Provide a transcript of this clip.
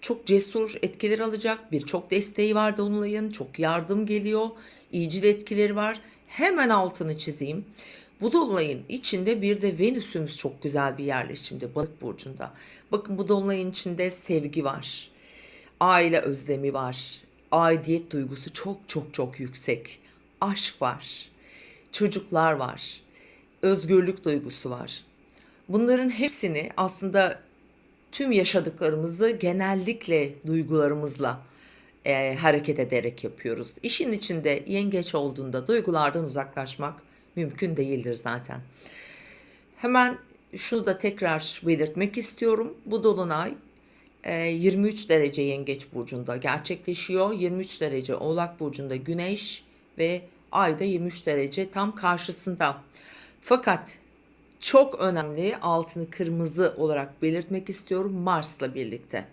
çok cesur etkiler alacak. Birçok desteği var Dolunay'ın. Çok yardım geliyor. İyicil etkileri var. Hemen altını çizeyim. Bu dolunayın içinde bir de Venüs'ümüz çok güzel bir yerleşimde balık burcunda. Bakın bu dolunayın içinde sevgi var. Aile özlemi var. Aidiyet duygusu çok çok çok yüksek. Aşk var. Çocuklar var. Özgürlük duygusu var. Bunların hepsini aslında tüm yaşadıklarımızı genellikle duygularımızla e, hareket ederek yapıyoruz. İşin içinde yengeç olduğunda duygulardan uzaklaşmak mümkün değildir zaten. Hemen şunu da tekrar belirtmek istiyorum. Bu dolunay e, 23 derece yengeç burcunda gerçekleşiyor. 23 derece oğlak burcunda güneş ve ay da 23 derece tam karşısında. Fakat çok önemli altını kırmızı olarak belirtmek istiyorum Mars'la birlikte.